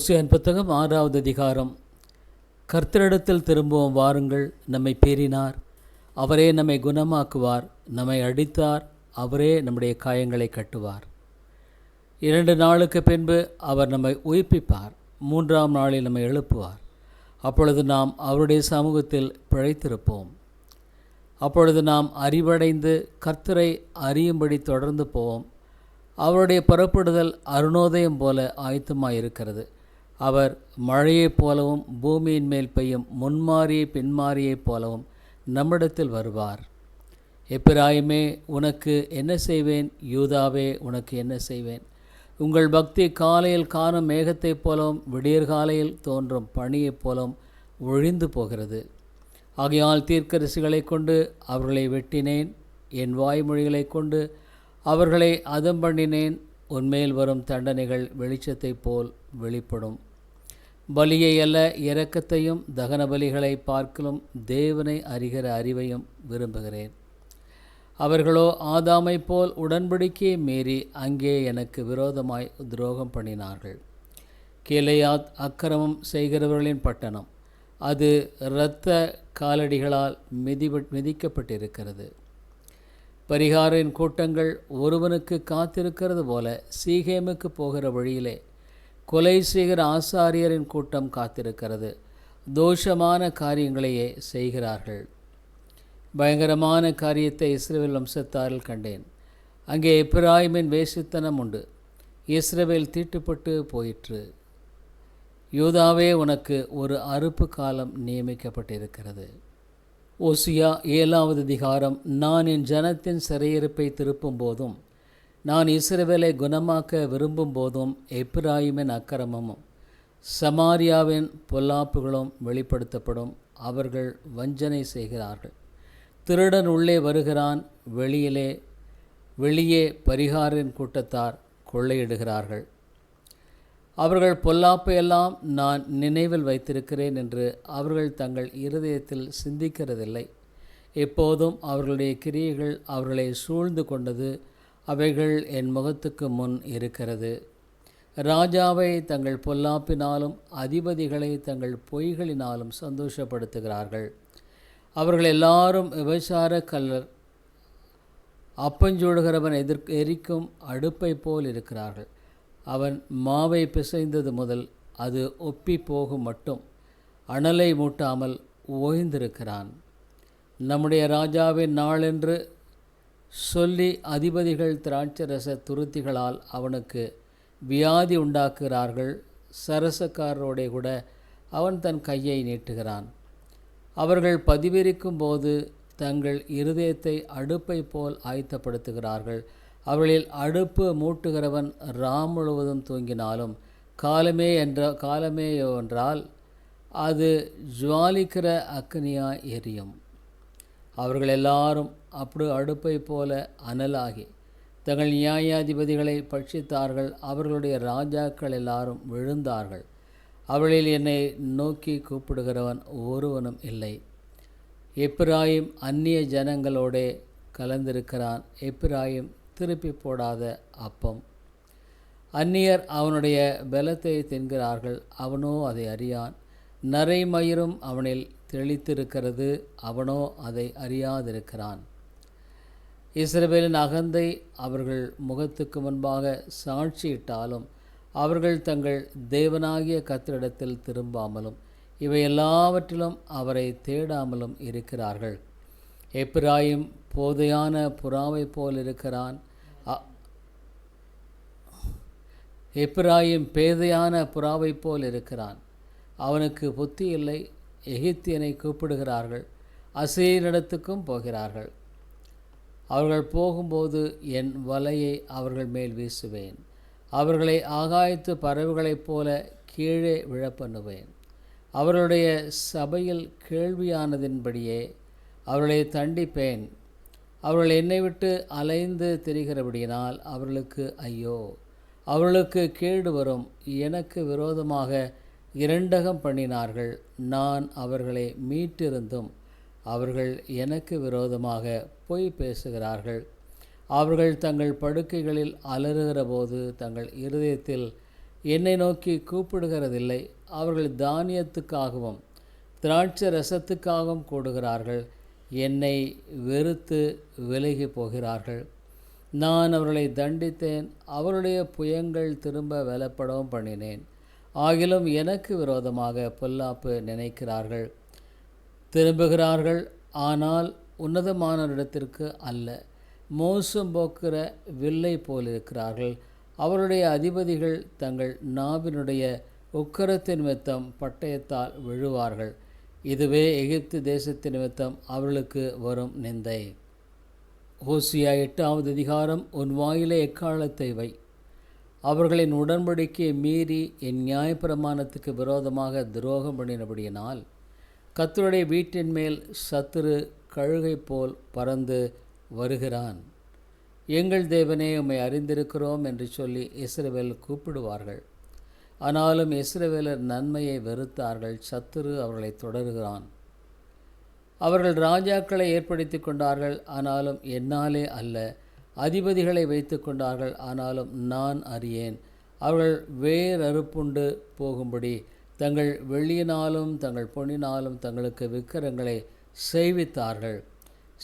Ocean புத்தகம் ஆறாவது அதிகாரம். கர்த்தரிடத்தில் திரும்புவோம் வாருங்கள் நம்மை பேரினார். அவரே நம்மை குணமாக்குவார் நம்மை அடித்தார் அவரே நம்முடைய காயங்களை கட்டுவார். இரண்டு நாளுக்கு பின்பு அவர் நம்மை உயிர்ப்பிப்பார் மூன்றாம் நாளில் நம்மை எழுப்புவார். அப்பொழுது நாம் அவருடைய சமூகத்தில் பிழைத்திருப்போம். அப்பொழுது நாம் அறிவடைந்து கர்த்தரை அறியும்படி தொடர்ந்து போவோம். அவருடைய புறப்படுதல் அருணோதயம் போல ஆயத்தமாயிருக்கிறது. அவர் மழையைப் போலவும் பூமியின் மேல் பெய்யும் முன்மாறியை பின்மாறியைப் போலவும் நம்மிடத்தில் வருவார். எப்பிராயுமே உனக்கு என்ன செய்வேன்? யூதாவே உனக்கு என்ன செய்வேன்? உங்கள் பக்தி காலையில் காணும் மேகத்தைப் போலவும் விடியற்காலையில் தோன்றும் பனியைப் போலவும் ஒழிந்து போகிறது. ஆகையால் தீர்க்கரசிகளை கொண்டு அவர்களை வெட்டினேன். என் வாய்மொழிகளை கொண்டு அவர்களை அதம் பண்ணினேன். உன்மேல் வரும் தண்டனைகள் வெளிச்சத்தைப் போல் வெளிப்படும். பலியை அல்ல இரக்கத்தையும் தகன பலிகளை பார்க்கலும் தேவனை அறிகிற அறிவையும் விரும்புகிறேன். அவர்களோ ஆதாமை போல் உடன்படிக்கையை மீறி அங்கே எனக்கு விரோதமாய் துரோகம் பண்ணினார்கள். கீழையாத் அக்கிரமம் செய்கிறவர்களின் பட்டணம் அது இரத்த காலடிகளால் மிதி மிதிக்கப்பட்டிருக்கிறது. பரிகாரின் கூட்டங்கள் ஒருவனுக்கு காத்திருக்கிறது போல சீகேமுக்கு போகிற வழியிலே கொலை செய்கிற ஆசாரியரின் கூட்டம் காத்திருக்கிறது. தோஷமான காரியங்களையே செய்கிறார்கள். பயங்கரமான காரியத்தை இஸ்ரேல் வம்சத்தாரில் கண்டேன். அங்கே எப்ராஹிமின் வேசித்தனம் உண்டு. இஸ்ரவேல் தீட்டுப்பட்டு போயிற்று. யூதாவே உனக்கு ஒரு அறுப்பு காலம் நியமிக்கப்பட்டிருக்கிறது. ஓசியா ஏழாவது அதிகாரம் நான் என் ஜனத்தின் சிறையிருப்பை திருப்பும் போதும் நான் இஸ்ரவேலை குணமாக்க விரும்பும் போதும் எப்ராயிமின் அக்கிரமமும் சமாரியாவின் பொல்லாப்புகளும் வெளிப்படுத்தப்படும். அவர்கள் வஞ்சனை செய்கிறார்கள். திருடன் உள்ளே வருகிறான் வெளியிலே வெளியே பரிகாரின் கூட்டத்தார் கொள்ளையிடுகிறார்கள். அவர்கள் பொல்லாப்பையெல்லாம் நான் நினைவில் வைத்திருக்கிறேன் என்று அவர்கள் தங்கள் இருதயத்தில் சிந்திக்கிறதில்லை. எப்போதும் அவர்களுடைய கிரியைகள் அவர்களை சூழ்ந்து கொண்டது அவைகள் என் முகத்துக்கு முன் இருக்கிறது. ராஜாவை தங்கள் பொல்லாப்பினாலும் அதிபதிகளை தங்கள் பொய்களினாலும் சந்தோஷப்படுத்துகிறார்கள். அவர்கள் எல்லாரும் விபச்சார கல்லர் அப்பஞ்சூடுகிறவன் எதிர் எரிக்கும் அடுப்பை போல் இருக்கிறார்கள். அவன் மாவை பிசைந்தது முதல் அது ஒப்பி போகும் மட்டும் அனலை மூட்டாமல் ஓய்ந்திருக்கிறான். நம்முடைய ராஜாவின் நாளென்று சொல்லி அதிபதிகள் திராட்சரச துருத்திகளால் அவனுக்கு வியாதி உண்டாக்குகிறார்கள். சரசக்காரரோடே கூட அவன் தன் கையை நீட்டுகிறான். அவர்கள் பதிவிரிக்கும் போது தங்கள் இருதயத்தை அடுப்பை போல் ஆயத்தப்படுத்துகிறார்கள். அவர்களில் அடுப்பு மூட்டுகிறவன் ராம் முழுவதும் தூங்கினாலும் காலமே என்ற காலமே என்றால் அது ஜுவாலிக்கிற அக்னியாக எரியும். அவர்கள் எல்லாரும் அப்படி அடுப்பை போல அனலாகி. தங்கள் நியாயாதிபதிகளை பட்சித்தார்கள். அவர்களுடைய ராஜாக்கள் எல்லாரும் விழுந்தார்கள். அவளில் என்னை நோக்கி கூப்பிடுகிறவன் ஒருவனும் இல்லை. எப்ராயிம் அந்நிய ஜனங்களோடே கலந்திருக்கிறான். எப்ராயிம் திருப்பி போடாத அப்பம். அந்நியர் அவனுடைய பலத்தை தின்கிறார்கள். அவனோ அதை அறியான். நரைமயிரும் அவனில் தெளித்திருக்கிறது. அவனோ அதை அறியாதிருக்கிறான். இஸ்ரவேலின் அகந்தை அவர்கள் முகத்துக்கு முன்பாக சாட்சியிட்டாலும் அவர்கள் தங்கள் தேவனாகிய கத்திரிடத்தில் திரும்பாமலும் இவை எல்லாவற்றிலும் அவரை தேடாமலும் இருக்கிறார்கள். எப்ராயும் போதையான புறாவை போல் இருக்கிறான். எப்ராயும் பேதையான புறாவை போல் இருக்கிறான். அவனுக்கு புத்தி இல்லை எகிப்தியனை கூப்பிடுகிறார்கள் அசீரிடத்துக்கும் போகிறார்கள். அவர்கள் போகும்போது என் வலையை அவர்கள் மேல் வீசுவேன். அவர்களை ஆகாயத்து பறவைகளைப் போல கீழே விழப்பண்ணுவேன் அவர்களுடைய சபையில் கேள்வியானதின்படியே அவர்களை தண்டிப்பேன். அவர்கள் என்னை விட்டு அலைந்து திரிகிறபடியினால் அவர்களுக்கு ஐயோ. அவர்களுக்கு கேடு வரும். எனக்கு விரோதமாக இரண்டகம் பண்ணினார்கள். நான் அவர்களை மீட்டிருந்தும் அவர்கள் எனக்கு விரோதமாக பொய் பேசுகிறார்கள். அவர்கள் தங்கள் படுக்கைகளில் அலறுகிற போது தங்கள் இருதயத்தில் என்னை நோக்கி கூப்பிடுகிறதில்லை. அவர்கள் தானியத்துக்காகவும் திராட்சை ரசத்துக்காகவும் கூடுகிறார்கள். என்னை வெறுத்து விலகி போகிறார்கள். நான் அவர்களை தண்டித்தேன். அவருடைய புயங்கள் திரும்ப வெலப்படவும் பண்ணினேன். ஆகிலும் எனக்கு விரோதமாக பொல்லாப்பு நினைக்கிறார்கள். திரும்புகிறார்கள். ஆனால் உன்னதமானவரிடத்திற்கு அல்ல. மோசம் போக்குற வில்லை போலிருக்கிறார்கள். அவருடைய அதிபதிகள் தங்கள் நாவினுடைய உக்கரத்தின் நிமித்தம் பட்டயத்தால் விழுவார்கள். இதுவே எகிப்து தேசத்தின் நிமித்தம் அவர்களுக்கு வரும் நிந்தை. ஹோசியா எட்டாவது அதிகாரம் உன் வாயிலே எக்காலத்தை வை. அவர்களின் உடன்படிக்கையை மீறி என் நியாயப்பிரமாணத்துக்கு விரோதமாக துரோகம் பண்ணினபடியினால் கத்தருடைய வீட்டின் மேல் சத்துரு கழுகை போல் பறந்து வருகிறான். எங்கள் தேவனே உம்மை அறிந்திருக்கிறோம் என்று சொல்லி இஸ்ரவேல் கூப்பிடுவார்கள். ஆனாலும் இஸ்ரவேலர் நன்மையை வெறுத்தார்கள். சத்துரு அவர்களை தொடருகிறான். அவர்கள் ராஜாக்களை ஏற்படுத்தி கொண்டார்கள். ஆனாலும் என்னாலே அல்ல அதிபதிகளை வைத்து கொண்டார்கள். ஆனாலும் நான் அறியேன். அவர்கள் வேறறுப்புண்டு போகும்படி தங்கள் வெள்ளியினாலும் தங்கள் பொன்னினாலும் தங்களுக்கு விக்கிரங்களை செய்வித்தார்கள்.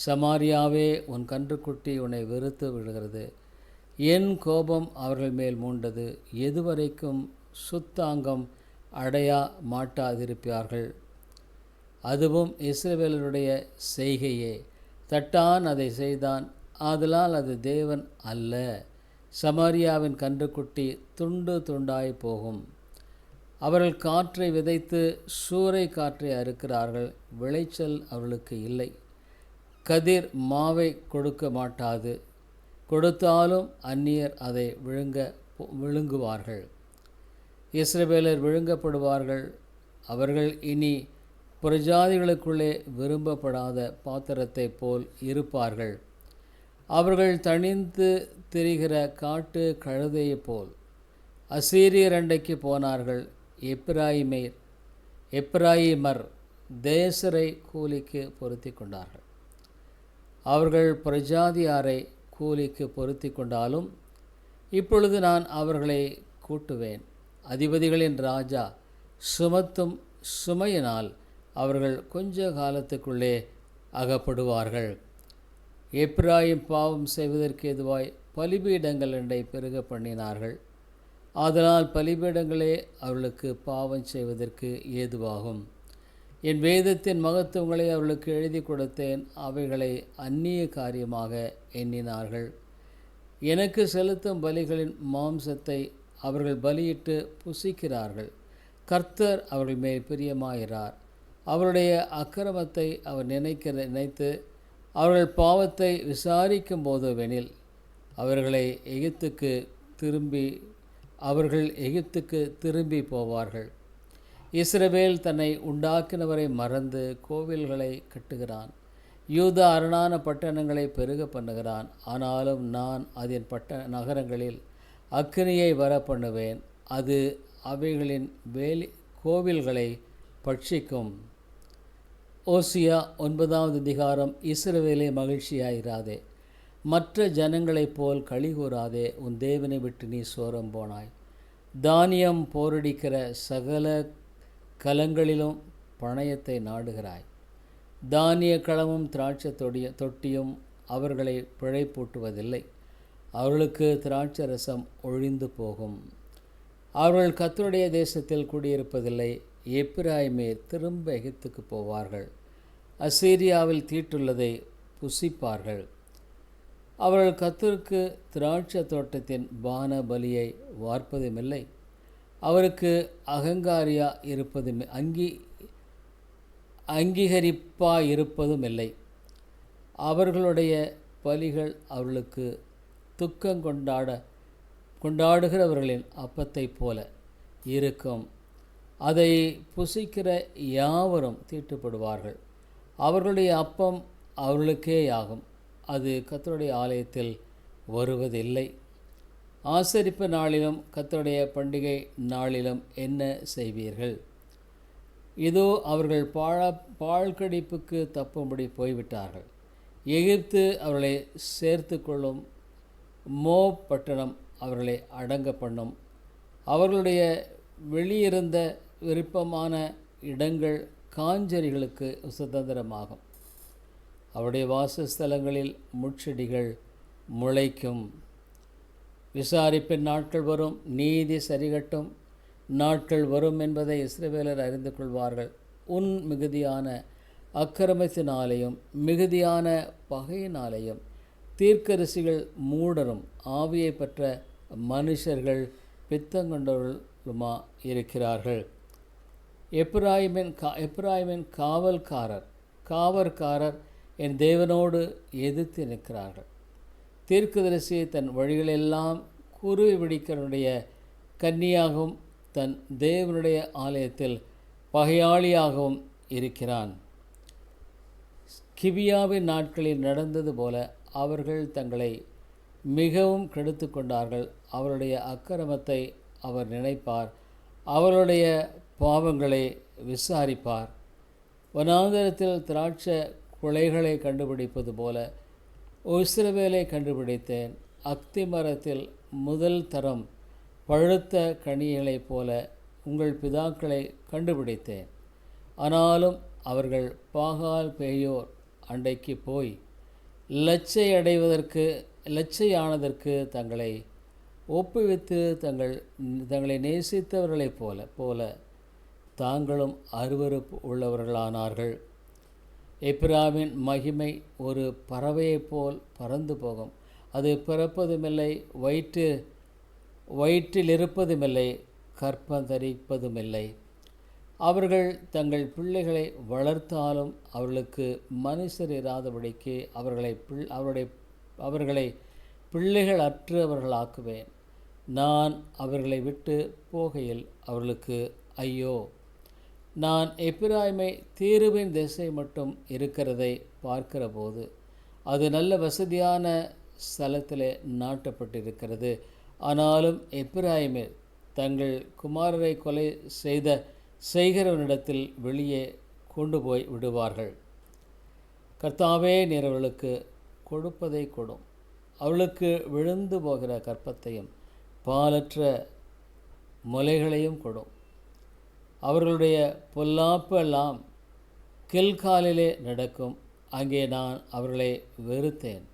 சமாரியாவே உன் கன்றுக்குட்டி உன்னை வெறுத்து விடுகிறது. என் கோபம் அவர்கள் மேல் மூண்டது. எதுவரைக்கும் சுத்தாங்கம் அடையா மாட்டாதிருப்பார்கள். அதுவும் இஸ்ரவேலருடைய செய்கையே. தட்டான் அதை செய்தான். ஆதலால் அது தேவன் அல்ல. சமாரியாவின் கன்றுக்குட்டி துண்டு துண்டாய் போகும். அவர்கள் காற்றை விதைத்து சூறை காற்றை அறுக்கிறார்கள். விளைச்சல் அவர்களுக்கு இல்லை. கதிர் மாவை கொடுக்க மாட்டாது. கொடுத்தாலும் அந்நியர் அதை விழுங்க விழுங்குவார்கள். இஸ்ரவேலர் விழுங்கப்படுவார்கள். அவர்கள் இனி பிரஜாதிகளுக்குள்ளே விரும்பப்படாத பாத்திரத்தைப் போல் இருப்பார்கள். அவர்கள் தணிந்து திரிகிற காட்டு கழுதையைப் போல் அசீரியர் அண்டைக்கு போனார்கள். எப்ராயிமேர் எப்ராயிமர் தேசரை கூலிக்கு பொருத்தி கொண்டார்கள். அவர்கள் பிரஜாதியாரை கூலிக்கு பொருத்தி கொண்டாலும் இப்பொழுது நான் அவர்களை கூட்டுவேன். அதிபதிகளின் ராஜா சுமத்தும் சுமையினால் அவர்கள் கொஞ்ச காலத்துக்குள்ளே அகப்படுவார்கள். எப்ராயிம் பாவம் செய்வதற்கு எதுவாய் பலிபீடங்கள் என்றை பெருக பண்ணினார்கள். அதனால் பலிபீடங்களே அவர்களுக்கு பாவம் செய்வதற்கு ஏதுவாகும். என் வேதத்தின் மகத்துவங்களை அவர்களுக்கு எழுதி கொடுத்தேன். அவைகளை அந்நிய காரியமாக எண்ணினார்கள். எனக்கு செலுத்தும் பலிகளின் மாம்சத்தை அவர்கள் பலியிட்டு புசிக்கிறார்கள். கர்த்தர் அவர்கள் மேல் பிரியமாகிறார் அவருடைய அக்கிரமத்தை அவர் நினைக்கிற நினைத்து அவர்கள் பாவத்தை விசாரிக்கும் போதுவெனில் அவர்களை எகிப்துக்கு திரும்பி அவர்கள் எகிப்துக்கு திரும்பி போவார்கள். இஸ்ரவேல் தன்னை உண்டாக்கினவரை மறந்து கோவில்களை கட்டுகிறான். யூத அரணான பட்டணங்களை பெருக பண்ணுகிறான். ஆனாலும் நான் அதன் பட்ட நகரங்களில் அக்கினியை வர பண்ணுவேன். அது அவைகளின் வேலி கோவில்களை பட்சிக்கும். ஓசியா ஒன்பதாவது அதிகாரம் இஸ்ரவேலே மகிழ்ச்சியாயிராதே. மற்ற ஜனங்களைப் போல் களி கூறாதே உன் தேவனை விட்டு நீ சோரம் போனாய். தானியம் போரடிக்கிற சகல கலங்களிலும் பணயத்தை நாடுகிறாய். தானிய களமும் திராட்சை தொடிய தொட்டியும் அவர்களை பிழைப்பூட்டுவதில்லை. அவர்களுக்கு திராட்சை ரசம் ஒழிந்து போகும். அவர்கள் கத்தருடைய தேசத்தில் குடியிருப்பதில்லை. எப்பிராய்மே திரும்ப எகிப்துக்கு போவார்கள். அசீரியாவில் தீட்டுள்ளதை புசிப்பார்கள். அவர்கள் கத்திற்கு திராட்சை தோட்டத்தின் பான பலியை வார்ப்பதுமில்லை. அவருக்கு அகங்காரியா இருப்பதும் அங்கி அங்கீகரிப்பாக இருப்பதும் இல்லை அவர்களுடைய பலிகள் அவர்களுக்கு துக்கம் கொண்டாட கொண்டாடுகிறவர்களின் அப்பத்தைப் போல இருக்கும். அதை புசிக்கிற யாவரும் தீட்டுப்படுவார்கள். அவர்களுடைய அப்பம் அவர்களுக்கேயாகும். அது கத்தருடைய ஆலயத்தில் வருவதில்லை. ஆசரிப்பு நாளிலும் கத்தருடைய பண்டிகை நாளிலும் என்ன செய்வீர்கள்? இதோ அவர்கள் பாழா பாழ்கடிப்புக்கு தப்பும்படி போய்விட்டார்கள். எகிப்து அவர்களை சேர்த்து கொள்ளும் மோ பட்டணம் அவர்களை அடங்க பண்ணும். அவர்களுடைய வெளியிருந்த விருப்பமான இடங்கள் காஞ்சரிகளுக்கு சுதந்திரமாகும். அவருடைய வாசஸ்தலங்களில் முட்செடிகள் முளைக்கும். விசாரிப்பின் நாட்கள் வரும் நீதி சரிகட்டும். நாட்கள் வரும் என்பதை இஸ்ரவேலர் அறிந்து கொள்வார்கள். உன் மிகுதியான அக்கிரமத்தினாலேயும் மிகுதியான பகையினாலேயும் தீர்க்கரிசிகள் மூடரும் ஆவியை பெற்ற மனுஷர்கள் பித்தங்கொண்டவர்களுமா இருக்கிறார்கள். எப்ராயிமின் கா எப்ராயிமின் காவல்காரர் காவற்காரர் என் தேவனோடு எதிர்த்து நிற்கிறார்கள். தீர்க்கதரிசி தன் வழிகளெல்லாம் குருவி பிடிக்கிறனுடைய கன்னியாகவும் தன் தேவனுடைய ஆலயத்தில் பகையாளியாகவும் இருக்கிறான். கிபியாவின் நாட்களில் நடந்தது போல அவர்கள் தங்களை மிகவும் கெடுத்து கொண்டார்கள். அவருடைய அக்கிரமத்தை அவர் நினைப்பார். அவருடைய பாவங்களை விசாரிப்பார். வனாந்தரத்தில் திராட்சை குலைகளை கண்டுபிடிப்பது போல இஸ்ரவேலை கண்டுபிடித்தேன். அக்தி மரத்தில் முதல் தரம் பழுத்த கனிகளைப் போல உங்கள் பிதாக்களை கண்டுபிடித்தேன். ஆனாலும் அவர்கள் பாகால் பேயோர் அண்டைக்கு போய் லச்சை அடைவதற்கு லச்சையானதற்கு தங்களை ஒப்புவித்து தங்கள் தங்களை நேசித்தவர்களைப் போல போல தாங்களும் அருவருப்பு உள்ளவர்களானார்கள். எப்ராவின் மகிமை ஒரு பறவையைப் போல் பறந்து போகும். அது பிறப்பதுமில்லை வயிற்று வயிற்றில் இருப்பதுமில்லை கற்பந்தரிப்பதுமில்லை அவர்கள் தங்கள் பிள்ளைகளை வளர்த்தாலும் அவர்களுக்கு மனுஷர் இராதபடிக்கு அவர்களை பிள் அவருடைய அவர்களை பிள்ளைகள் அற்றவர்களாக்குவேன் நான் அவர்களை விட்டு போகையில் அவர்களுக்கு ஐயோ நான் எப்பிராய்மை தீருவின் திசை மட்டும் இருக்கிறதை பார்க்கிற போது அது நல்ல வசதியான ஸ்தலத்தில் நாட்டப்பட்டிருக்கிறது. ஆனாலும் எப்பிராய்மை தங்கள் குமாரரை கொலை செய்த செய்கிறவனிடத்தில் வெளியே கொண்டு போய் விடுவார்கள். கர்த்தாவே நீர் அவளுக்கு கொடுப்பதை கொடும். அவளுக்கு விழுந்து போகிற கற்பத்தையும் பாலற்ற முலைகளையும் கொடும். அவர்களுடைய பொல்லாப்பெல்லாம் கில்காலிலே நடக்கும். அங்கே நான் அவர்களை வெறுத்தேன்.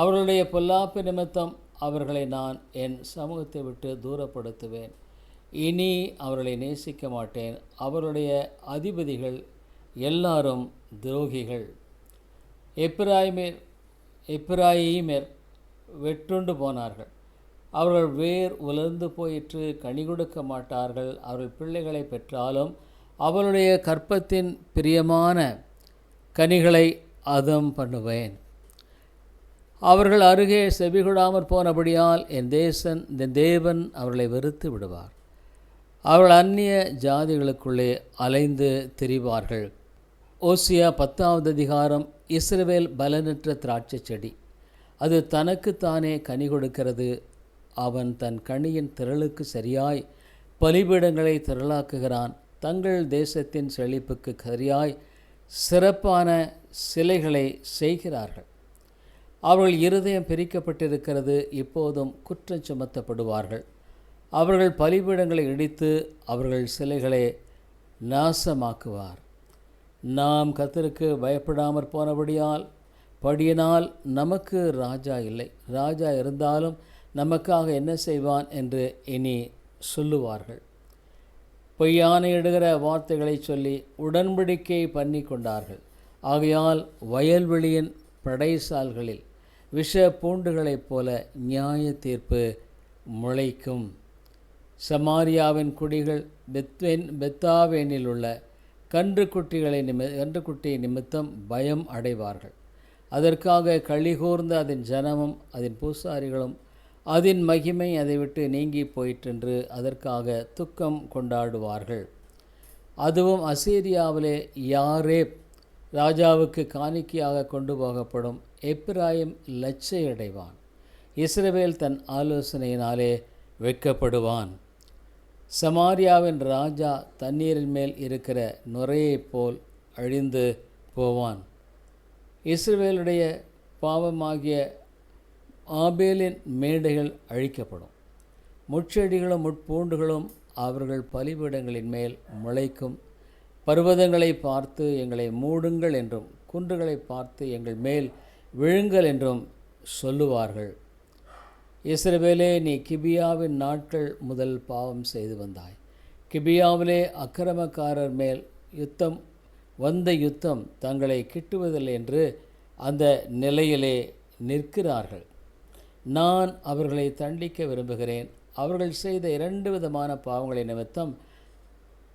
அவர்களுடைய பொல்லாப்பு நிமித்தம் அவர்களை நான் என் சமூகத்தை விட்டு தூரப்படுத்துவேன். இனி அவர்களை நேசிக்க மாட்டேன். அவருடைய அதிபதிகள் எல்லாரும் துரோகிகள். எப்ராயிமேர் எப்ராயிமேர் வெட்டுண்டு போனார்கள். அவர்கள் வேர் உலர்ந்து போயிற்று கனி கொடுக்க மாட்டார்கள். அவர்கள் பிள்ளைகளை பெற்றாலும் அவருடைய கற்பத்தின் பிரியமான கனிகளை அதம் பண்ணுவேன். அவர்கள் அருகே செவிகொடாமற் போனபடியால் என் தேசன் என் தேவன் அவர்களை வெறுத்து விடுவார். அவர்கள் அந்நிய ஜாதிகளுக்குள்ளே அலைந்து திரிவார்கள். ஓசியா பத்தாவது அதிகாரம் இஸ்ரவேல் பலனற்ற திராட்சை செடி. அது தனக்குத்தானே கனி கொடுக்கிறது. அவன் தன் கணியின் திரளுக்கு சரியாய் பலிபீடங்களை திரளாக்குகிறான். தங்கள் தேசத்தின் செழிப்புக்கு சரியாய் சிறப்பான சிலைகளை செய்கிறார்கள். அவர்கள் இருதயம் பிரிக்கப்பட்டிருக்கிறது இப்போதும் குற்றம் சுமத்தப்படுவார்கள். அவர்கள் பலிபீடங்களை இடித்து அவர்கள் சிலைகளை நாசமாக்குவார். நாம் கத்திற்கு பயப்படாமற் போனபடியால் படியினால் நமக்கு ராஜா இல்லை. ராஜா இருந்தாலும் நமக்காக என்ன செய்வான் என்று இனி சொல்லுவார்கள். பொய்யான இடுகிற வார்த்தைகளை சொல்லி உடன்படிக்கை பண்ணி கொண்டார்கள். ஆகையால் வயல்வெளியின் படைசால்களில் விஷ பூண்டுகளைப் போல நியாய தீர்ப்பு முளைக்கும். சமாரியாவின் குடிகள் பெத்வென் பெத்தாவேனில் உள்ள கன்றுக்குட்டிகளை நிமி கன்றுக்குட்டியை நிமித்தம் பயம் அடைவார்கள். அதற்காக கழிகூர்ந்த அதன் ஜனமும் அதன் பூசாரிகளும் அதன் மகிமை அதை விட்டு நீங்கி போயிற்றென்று அதற்காக துக்கம் கொண்டாடுவார்கள். அதுவும் அசீரியாவிலே யாரேப் ராஜாவுக்கு காணிக்கையாக கொண்டு போகப்படும் எப்ராயிம் லட்சையடைவான். இஸ்ரவேல் தன் ஆலோசனையினாலே வெட்கப்படுவான். சமாரியாவின் ராஜா தண்ணீரின் மேல் இருக்கிற நுரையைப் போல் அழிந்து போவான். இஸ்ரவேலுடைய பாவமாகிய ஆபேலின் மேடைகள் அழிக்கப்படும். முட்செடிகளும் முட்பூண்டுகளும் அவர்கள் பலிபீடங்களின் மேல் முளைக்கும். பர்வதங்களை பார்த்து எங்களை மூடுங்கள் என்றும் குன்றுகளை பார்த்து எங்கள் மேல் விழுங்கள் என்றும் சொல்லுவார்கள். இஸ்ரவேலே நீ கிபியாவின் நாட்கள் முதல் பாவம் செய்து வந்தாய். கிபியாவிலே அக்கிரமக்காரர் மேல் யுத்தம் வந்த யுத்தம் தங்களை கிட்டுவதில்லை என்று அந்த நிலையிலே நிற்கிறார்கள். நான் அவர்களை தண்டிக்க விரும்புகிறேன். அவர்கள் செய்த இரண்டு விதமான பாவங்களை நிமித்தம்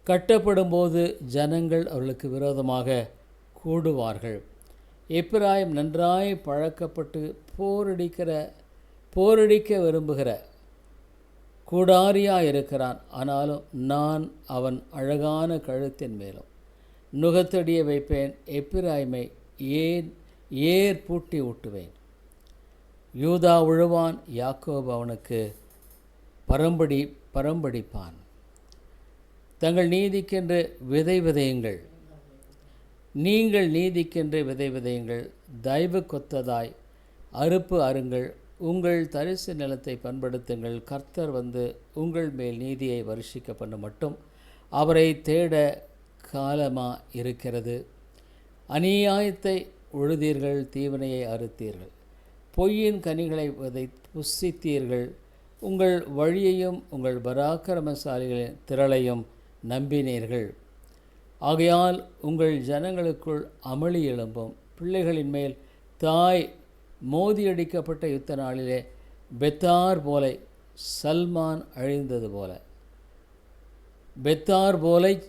கட்டப்படும்போது ஜனங்கள் அவர்களுக்கு விரோதமாக கூடுவார்கள். எப்பிராயம் நன்றாய் பழக்கப்பட்டு போரடிக்கிற போரடிக்க விரும்புகிற கூடாரியாக இருக்கிறான் ஆனாலும் நான் அவன் அழகான கழுத்தின் மேலும் நுகத்தடிய வைப்பேன். எப்பிராய்மை ஏன் ஏர் பூட்டி ஊட்டுவேன். யூதா உழுவான் யாக்கோப் அவனுக்கு பரம்படி பரம்படிப்பான். தங்கள் நீதிக்கென்று விதை விதையுங்கள். நீங்கள் நீதிக்கென்று விதை விதையுங்கள். தயவு கொத்ததாய் அறுப்பு அருங்கள் உங்கள் தரிசு நிலத்தை பண்படுத்துங்கள். கர்த்தர் வந்து உங்கள் மேல் நீதியை வருஷிக்க பண்ண மட்டும் அவரை தேட காலமாக இருக்கிறது. அநியாயத்தை உழுதீர்கள் தீவனையை அறுத்தீர்கள். பொய்யின் கனிகளை விதை புசித்தீர்கள். உங்கள் வழியையும் உங்கள் பராக்கிரமசாலிகளின் திரளையும் நம்பினீர்கள். ஆகையால் உங்கள் ஜனங்களுக்குள் அமளி எழும்பும். பிள்ளைகளின் மேல் தாய் மோதியடிக்கப்பட்ட யுத்த நாளிலே பெத்தார் போலை சல்மான் அழிந்தது போல. பெத்தார் போலை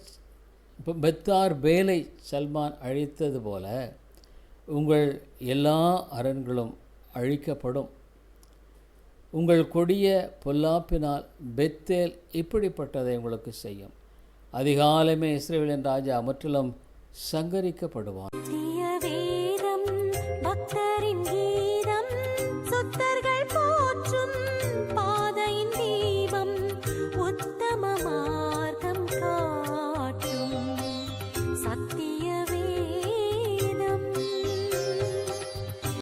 பெத்தார் பேலை சல்மான் அழித்தது போல. உங்கள் எல்லா அரண்களும் அழிக்கப்படும். உங்கள் கொடிய பொல்லாப்பினால் பெத்தேல் இப்படிப்பட்டதை உங்களுக்கு செய்யும். அதிகாலமே இஸ்ரேலின் ராஜா முற்றிலும் சங்கரிக்கப்படுவான்